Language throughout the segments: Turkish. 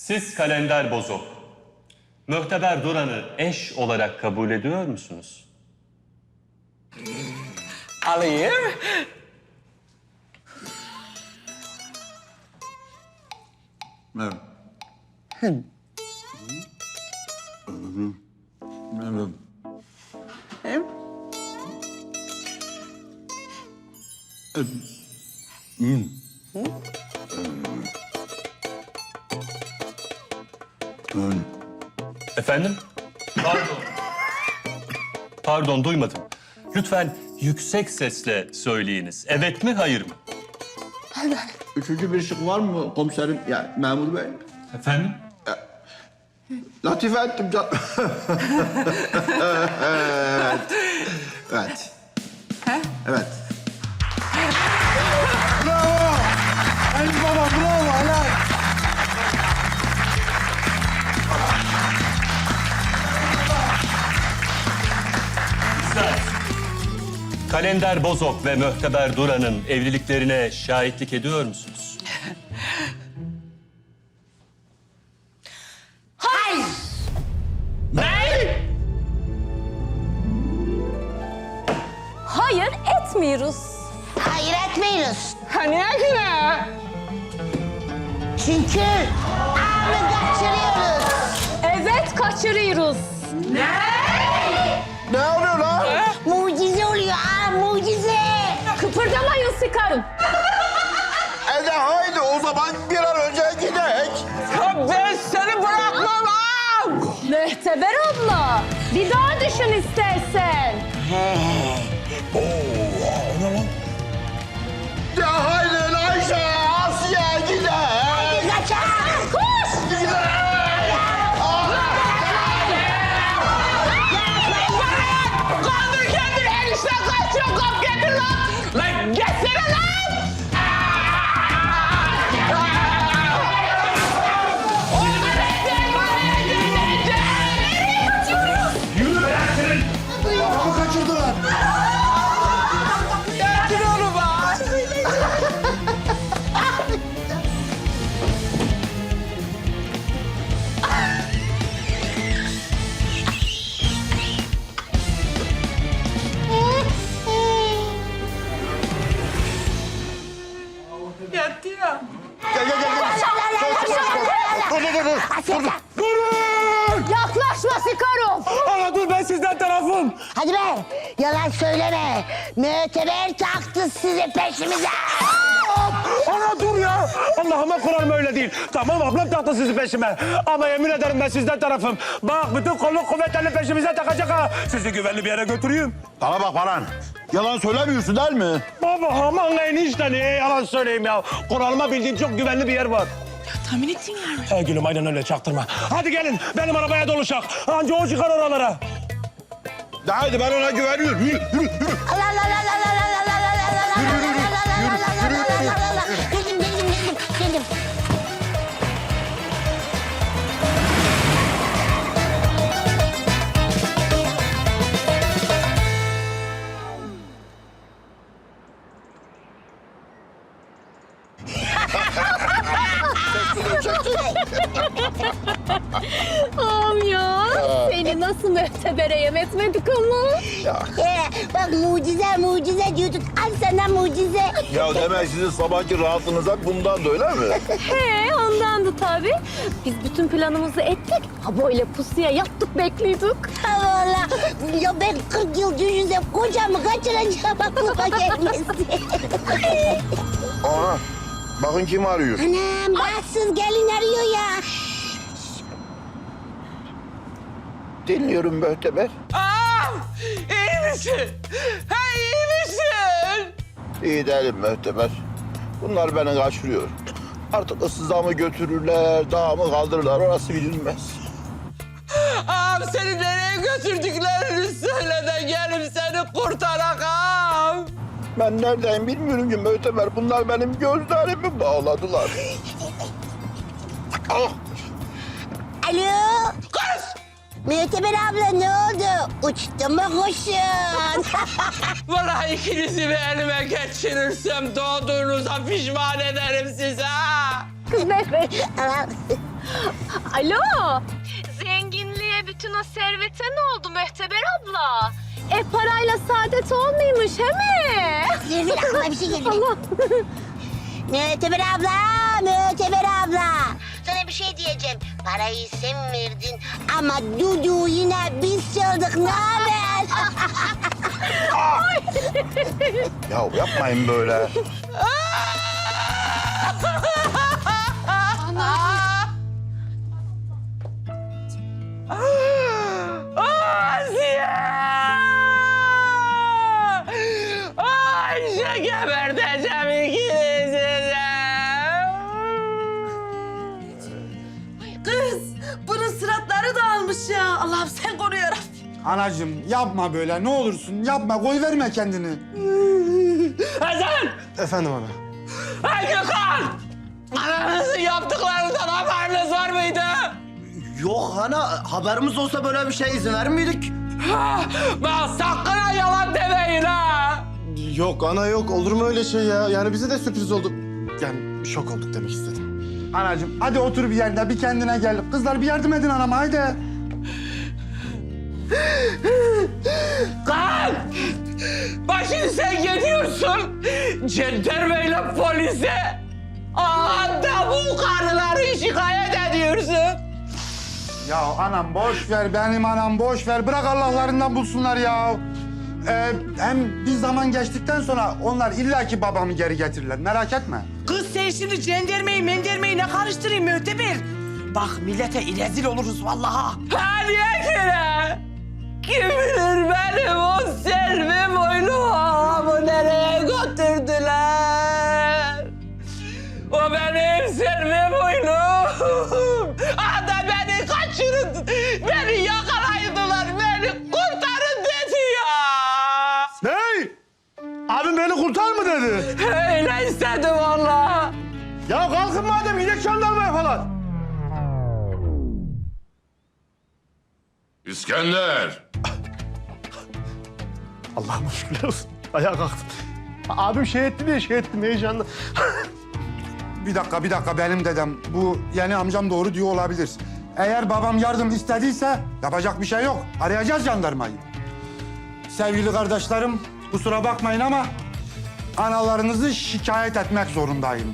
Siz kalender bozok. Mühteber Duran'ı eş olarak kabul ediyor musunuz? Alayım. Evet. Evet. Hem Evet. Efendim? Pardon. Pardon duymadım. Lütfen yüksek sesle söyleyiniz. Evet mi hayır mı? Üçüncü bir şık var mı komiserim? Ya memur bey. Efendim? Latife ettim can. evet. Evet. Evet. Kalender Bozok ve Mühteber Duran'ın evliliklerine şahitlik ediyor musunuz? Hayır. Hayır etmiyoruz. Hayır etmiyoruz. hani ne? Çünkü ağını kaçırıyoruz. Evet kaçırıyoruz. Ne oluyor lan? Zaman bir an önce gidelim. Ya ben seni bırakmam. Mehteber abla bir daha düşün istersen. De Dur dur dur. dur. dur. Yaklaşma sıkarım. Ana dur ben sizden tarafım. Hadi be yalan söyleme. Müteber taktı sizi peşimize. Ana dur ya. Allah'ıma Kur'an'ım öyle değil. Tamam ablam taktı sizi peşime. Ama yemin ederim ben sizden tarafım. Bak bütün kolluk kuvvetlerini peşimize takacak ha. Sizi güvenli bir yere götüreyim. Bana bak Baran. Yalan söylemiyorsun değil mi? Baba aman enişte niye yalan söyleyeyim ya. Kur'an'ıma bildiğim çok güvenli bir yer var. Tahmin ettiğin yer mi? He gülüm aynen öyle çaktırma. Hadi gelin benim arabaya doluşak. Anca o çıkar oralara. Haydi ben ona güveniyorum. Yürü, yürü, yürü. Geldim, geldim, geldim, geldim. Nasıl mühtebere yem etmedik ama. Ee, bak mucize mucize diyorduk. Al sana mucize. Ya demek sizin sabahki rahatınıza bundan da öyle mi? He ondandı tabii. Biz bütün planımızı ettik. Ha böyle pusuya yattık bekliyorduk. Allah Allah. Ya ben 40 yıl düşünsem kocamı kaçıracağım aklıma gelmesi. Aha. Bakın kim arıyor. Anam bahtsız gelin arıyor ya. Dinliyorum Möhteber. Aa, iyi misin? Ha iyi misin? İyi değilim Möhteber. Bunlar beni kaçırıyor. Artık ıssıza mı götürürler, dağa mı kaldırırlar orası bilinmez. Ağam seni nereye götürdüklerini söyle de gelip seni kurtarakam. Ben neredeyim bilmiyorum ki Möhteber. Bunlar benim gözlerimi bağladılar. ah, Alo. Kız. Müteber abla ne oldu? Uçtu mu kuşun? Vallahi ikinizi bir elime geçirirsem doğduğunuza pişman ederim size. ha. Kız Mehmet. Anam. Alo. Zenginliğe bütün o servete ne oldu Möhteber abla? E parayla saadet olmuyormuş he mi? Zerrin aklıma bir şey geldi. Allah. Müteber abla, Müteber abla. Sana bir şey diyeceğim. Parayı sen verdin ama Dudu yine biz çaldık. Ne haber? Ya yapmayın böyle. Dağılmış ya. Allah'ım sen koru yarabbim. Anacığım yapma böyle ne olursun yapma koy verme kendini. Hasan! Efendim ana. Ay Gökhan! Ananızın yaptıklarından haberiniz var mıydı? Yok ana haberimiz olsa böyle bir şey izin verir miydik? Ha, Bak sakın ha yalan demeyin ha! Yok ana yok olur mu öyle şey ya? Yani bize de sürpriz oldu. Yani şok olduk demek istedim. Anacığım hadi otur bir yerde bir kendine gel. Kızlar bir yardım edin anama haydi. Kalk! Bak şimdi sen gidiyorsun jandarmayla polise. Anda bu karıları şikayet ediyorsun. Ya anam boş ver benim anam boş ver. Bırak Allah'larından bulsunlar ya. Ee, hem bir zaman geçtikten sonra onlar illaki babamı geri getirirler merak etme. Kız sen şimdi cendermeyi mendermeyi ne karıştırayım Müteber? Bak millete rezil oluruz vallahi. Ha niye ki? Kim bilir benim o selvi boylu ağamı nereye götürdüler? O benim selvi boylum. Anda beni kaçırın, beni yakalaydılar, beni kurtarın dedi ya. Hey! Abim beni kurtar mı dedi? Öyle istedim valla. Ya kalkın madem gidelim jandarmaya falan. İskender! Allah'ıma şükürler olsun. Ayağa kalktım. Abim şey etti diye şey ettim heyecanla. Bir dakika bir dakika benim dedem bu yeni amcam doğru diyor olabilir. Eğer babam yardım istediyse yapacak bir şey yok. Arayacağız jandarmayı. Sevgili kardeşlerim kusura bakmayın ama analarınızı şikayet etmek zorundayım.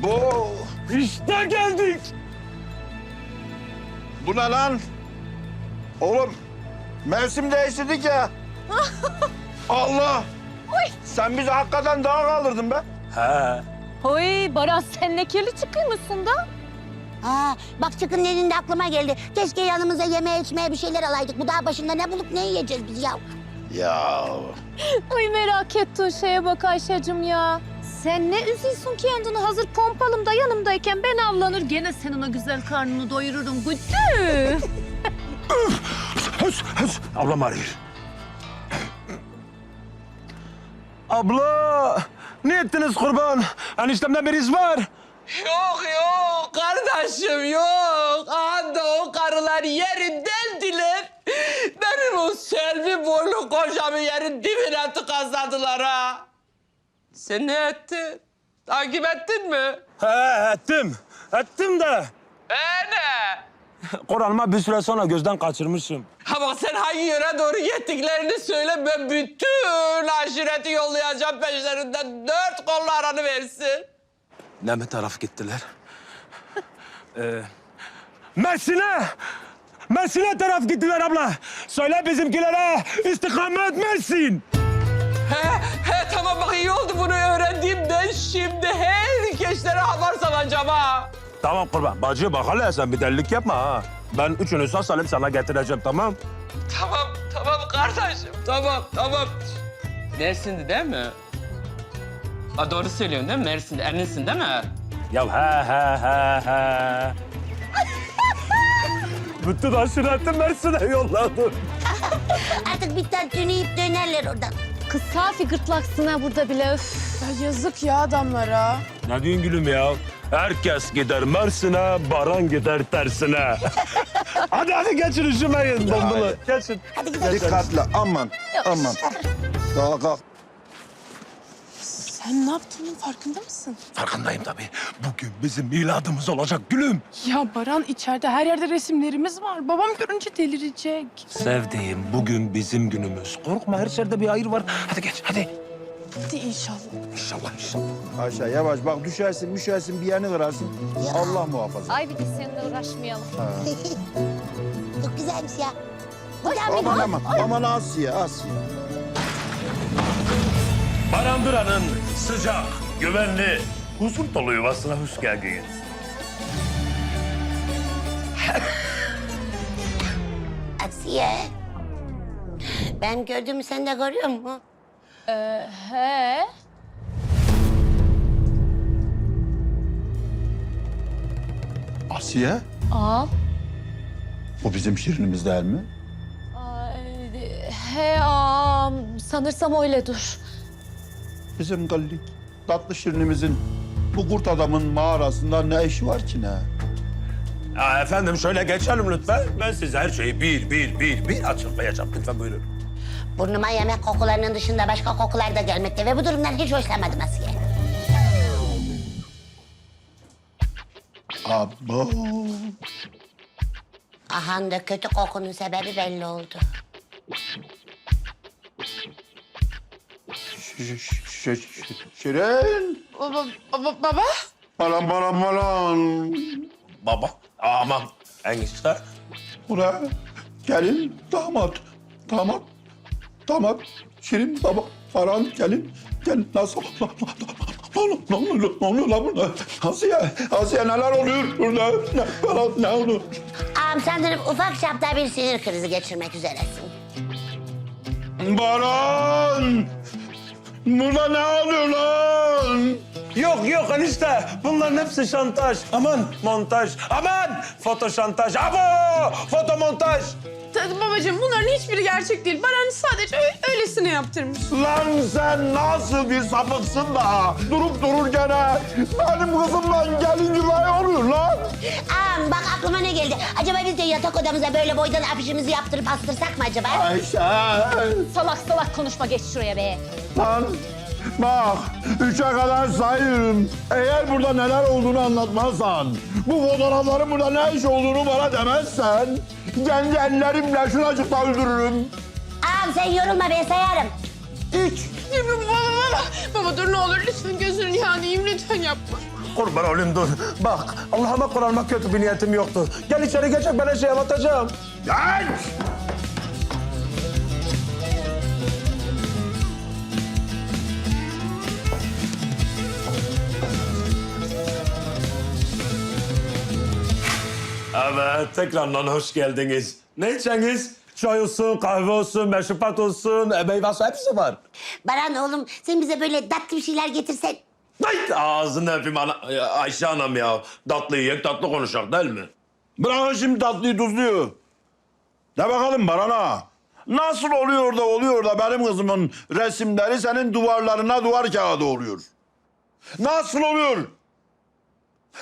Abo! İşte geldik. Bu ne lan? Oğlum mevsim değiştirdik ya. Allah! Sen bizi hakikaten daha kaldırdın be. Oy Baraz sen ne kirli çıkıyormuşsun da? Ha, bak çıkın elinde aklıma geldi. Keşke yanımıza yemeğe içmeye bir şeyler alaydık. Bu dağ başında ne bulup ne yiyeceğiz biz ya? Ya Ay merak ettiğin şeye bak Ayşe'cim ya. Sen ne üzülsün ki kendini hazır pompalım da yanımdayken ben avlanır gene senin o güzel karnını doyururum Güdü. Höz, höz. Ablam arıyor. Abla, ne ettiniz kurban? Eniştemden bir iz var. Yok yok kardeşim yok. Anda o karılar yerin deldiler. Benim o selvi boylu kocamı yerin dibine tıkazladılar ha. Sen ne ettin? Takip ettin mi? He, ettim. Ettim de. Ee ne? Kur'an'ıma bir süre sonra gözden kaçırmışım. Ha bak sen hangi yöne doğru gittiklerini söyle. Ben bütün aşireti yollayacağım peşlerinden. Dört kollarını versin. Ne mi taraf gittiler? ee, Mersin'e! Mersin'e taraf gittiler abla. Söyle bizimkilere istikamet Mersin. He, he tamam bak iyi oldu bunu öğrendiğimden şimdi herkeslere haber salacağım ha. Tamam kurban. Bacı bak hele sen bir delilik yapma ha. Ben üçünü sağ salim sana getireceğim tamam? Tamam, tamam kardeşim. Tamam, tamam. Mersin'di değil mi? Aa, doğru söylüyorsun değil mi? Mersin'de, eminsin değil mi? Ya he he he he. Bütün aşiretim Mersin'e yolladım. Artık bir tane yiyip dönerler oradan. Kız safi gırtlaksın ha burada bile öf. yazık ya adamlara. Ne diyorsun gülüm ya? Herkes gider Mersin'e, Baran gider tersine. hadi hadi geçin üşümeyin bombalı. Geçin. Hadi gidelim. Dikkatli aman aman. Kalk kalk. Sen ne yaptığının farkında mısın? Farkındayım tabii. Bugün bizim miladımız olacak gülüm. Ya Baran içeride her yerde resimlerimiz var. Babam görünce delirecek. Sevdiğim bugün bizim günümüz. Korkma her şerde bir hayır var. Hadi geç hadi. Hadi inşallah. İnşallah inşallah. Ayşe yavaş bak düşersin düşersin bir yerini kırarsın. Allah muhafaza. Ay bir de seninle uğraşmayalım. Çok güzelmiş ya. Hocam Aman aman aman Asya Asya. Baran Duran'ın sıcak, güvenli, huzur dolu yuvasına hoş geldiniz. Asiye. Ben gördüğümü sen de görüyor musun? He. Asiye Ağam. bu bizim şirinimiz değil mi? Ay, He ağam. Sanırsam öyle dur. Bizim gallik tatlı şirinimizin bu kurt adamın mağarasında ne işi var ki ne? Ya efendim şöyle geçelim lütfen. Ben size her şeyi bir, bir, bir, bir açıklayacağım. Lütfen buyurun. Burnuma yemek kokularının dışında başka kokular da gelmekte ve bu durumdan hiç hoşlanmadım Asiye. Abo. Ahan da kötü kokunun sebebi belli oldu. Ş- ş- Şirin. Baba, baba, baba. Balan balan balan. Baba, aman enişte. Buraya gelin damat. Damat. Damat. Şirin baba. Baran gelin. Gelin nasıl? Ne oluyor? Ne oluyor? Ne oluyor lan burada? Asiye, Asiye neler oluyor burada? Ne, Baran ne oluyor? Ağam sanırım ufak çapta bir sinir krizi geçirmek üzeresin. Baran! Burada ne oluyor lan? Yok yok enişte. Bunların hepsi şantaj. Aman montaj. Aman foto şantaj. Abo foto montaj. Tabii babacığım bunların hiçbiri gerçek değil. Baran sadece ö- öylesine yaptırmış. Lan sen nasıl bir sapıksın da durup dururken ha, benim kızımla gelin yuvayı oluyor lan. Ağam bak aklıma ne geldi. Acaba biz de yatak odamıza böyle boydan afişimizi yaptırıp astırsak mı acaba? Ayşe, Salak salak konuşma geç şuraya be. lan bak üçe kadar sayıyorum. Eğer burada neler olduğunu anlatmazsan, bu fotoğrafların burada ne iş olduğunu bana demezsen, kendi ellerimle şuracıkta öldürürüm. Ağam sen yorulma ben sayarım. Üç. Baba, baba, baba dur ne olur lütfen gözünü yanayım lütfen yapma. Kurban olayım dur. Bak Allah'ıma Kur'an'ıma kötü bir niyetim yoktu. Gel içeri geçecek ben her şeyi anlatacağım. Geç! Evet tekrardan hoş geldiniz. Ne içeceğiniz? Çay olsun, kahve olsun, meşrubat olsun, meyve suyu hepsi var. Baran oğlum sen bize böyle tatlı bir şeyler getirsen. Ay, ağzını öpeyim ana, e, Ayşe anam ya. Tatlı yiyek, tatlı konuşak değil mi? Bırakın şimdi tatlıyı tuzluyu. De bakalım Baran'a. Nasıl oluyor da oluyor da benim kızımın resimleri senin duvarlarına duvar kağıdı oluyor? Nasıl oluyor?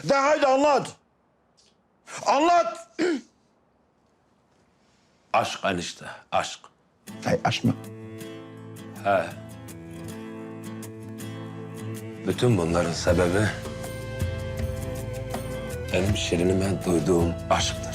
De haydi anlat. Anlat. Aşk enişte, aşk. Hey aşk mı? He. Bütün bunların sebebi benim şirinime duyduğum aşktır.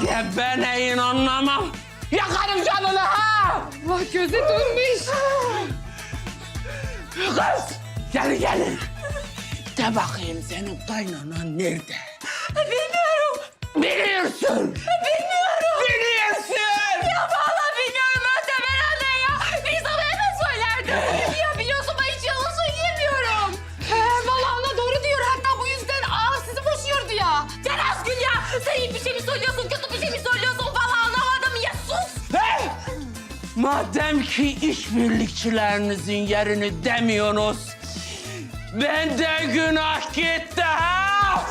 Gebeneyin anlamam. Yakarım canını ha! Allah gözü dönmüş. Kız! Gel gelin. De bakayım senin kaynanan nerede? Bilmiyorum. Biliyorsun. Bilmiyorum. Madem ki işbirlikçilerinizin yerini demiyorsunuz, ben de günah gitti ha!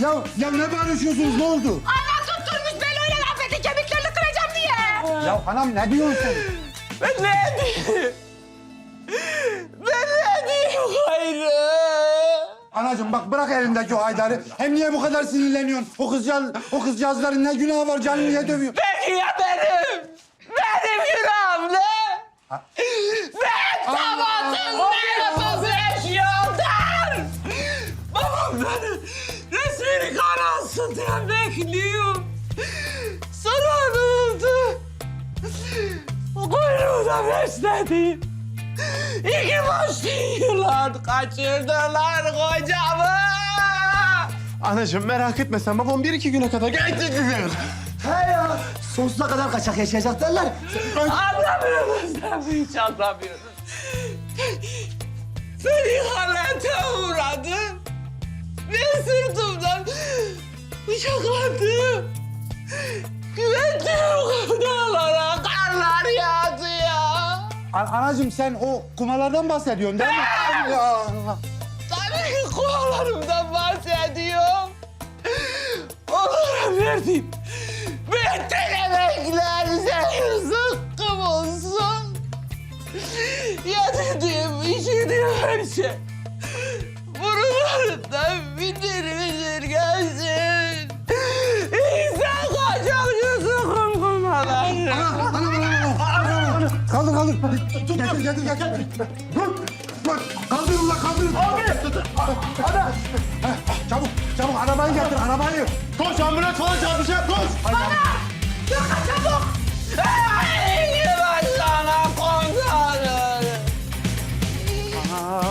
Ya, ya ne barışıyorsunuz? Ne oldu? Ana tutturmuş beni öyle laf etti kemiklerini kıracağım diye. Ya anam ne diyorsun? Ben ne diyeyim? Anacığım bak bırak elindeki o haydarı. Hem niye bu kadar sinirleniyorsun? O kızcağız, o kızcağızların ne günahı var canım niye dövüyor? Peki ya benim? Benim günahım ne? Ben tabatım menopos yaşıyorlar. Babam beni resmini karansın diye bekliyor. Sonra ne oldu? Kuyruğuna besledim. İki boş yılan kaçırdılar kocamı. Anacığım merak etme sen babam bir iki güne kadar gelecek. He ya. Sonsuza kadar kaçak yaşayacak derler. Anlamıyoruz tabii hiç anlamıyoruz. Ben ihanete uğradım. Ve sırtımdan bıçaklandım. Güvendiğim dağlara karlar yağdı ya. An- anacığım sen o kumalardan bahsediyorsun değil mi? ya Allah. Tabii ki kovalarımdan bahsediyorum. Onlara verdim. Bütün emekler zehir zıkkım olsun. Ya dediğim, işittiğim her şey. Burunlarından kaldır. Getir getir getir. Dur. Dur. Kaldır ulan kaldır. Abi. Ana. Çabuk çabuk arabayı getir arabayı. Koş ambulans falan bir şey koş. Ay, başına komutanım. Aa,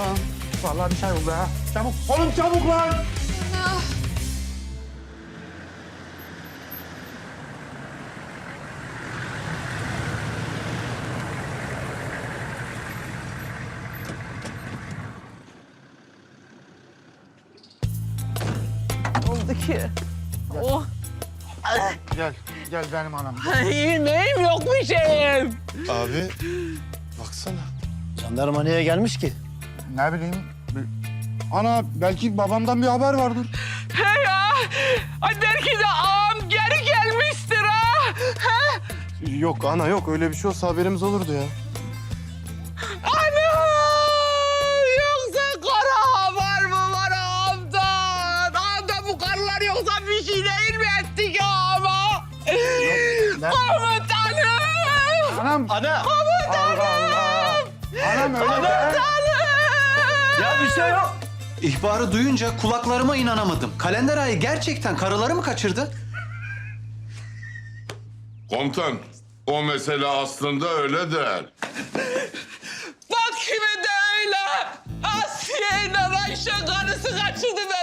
vallahi bir şey oldu ha. Çabuk. Oğlum çabuk lan. Gel benim anam. ay, neyim yok bir şeyim. Abi baksana. Jandarma niye gelmiş ki? Ne bileyim. bir- Ana belki babamdan bir haber vardır. He ya, ay belki de ağam geri gelmiştir ha. He? Yok ana yok öyle bir şey olsa haberimiz olurdu ya. Anam. Ana. Allah Allah. Anam öyle de. Ya bir şey yok. İhbarı duyunca kulaklarıma inanamadım. Kalender ayı gerçekten karıları mı kaçırdı? Komutan, o mesele aslında öyle değil. Bak kimi de öyle. Asiye ile Ayşe karısı kaçırdı benim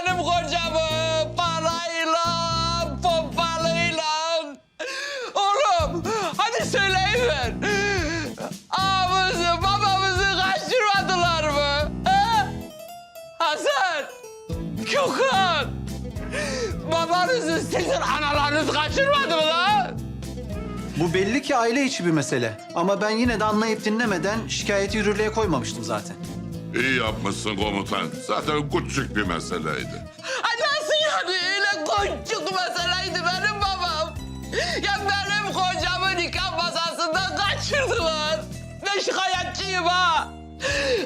Gökhan. Babanızı sizin analarınız kaçırmadı mı lan? Bu belli ki aile içi bir mesele. Ama ben yine de anlayıp dinlemeden şikayeti yürürlüğe koymamıştım zaten. İyi yapmışsın komutan. Zaten küçük bir meseleydi. Ay nasıl yani? Öyle küçük meseleydi benim babam. Ya benim kocamı nikah masasından kaçırdılar. Ben şikayetçiyim ha.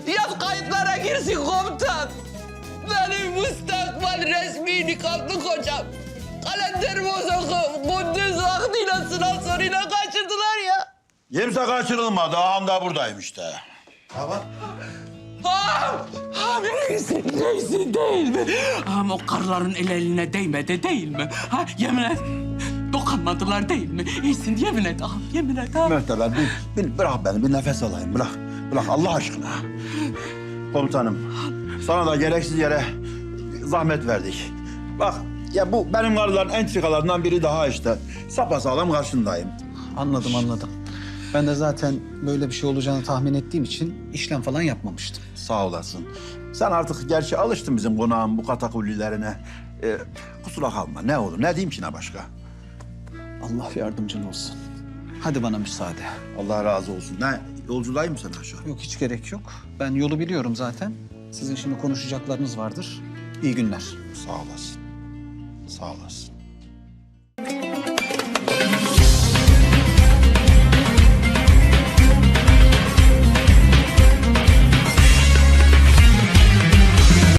Yaz kayıtlara girsin komutan. Benim müstakbel resmi nikahlı kocam. Kalender bozukum. Kunduz vaktiyle sınav soruyla kaçırdılar ya. Kimse kaçırılmadı. Ağam da buradayım işte. Baba Ağam! Ağam neyse, neyse değil mi? Ağam o karıların el eline değmedi değil mi? Ha yemin et. Dokunmadılar değil mi? İyisin yemin et ağam, yemin et ağam. Mühteber bir, bir bırak beni bir nefes alayım bırak. Bırak Allah aşkına. Komutanım sana da gereksiz yere zahmet verdik. Bak ya bu benim karıların entrikalarından biri daha işte. Sapasağlam karşındayım. Anladım anladım. Ben de zaten böyle bir şey olacağını tahmin ettiğim için işlem falan yapmamıştım. Sağ olasın. Sen artık gerçi alıştın bizim konağın bu katakullilerine. Ee, kusura kalma ne olur ne diyeyim ki ne başka. Allah yardımcın olsun. Hadi bana müsaade. Allah razı olsun. Ne yolculuğayım mı sen aşağı? Yok hiç gerek yok. Ben yolu biliyorum zaten. Sizin şimdi konuşacaklarınız vardır. İyi günler. Sağ olasın. Sağ olasın.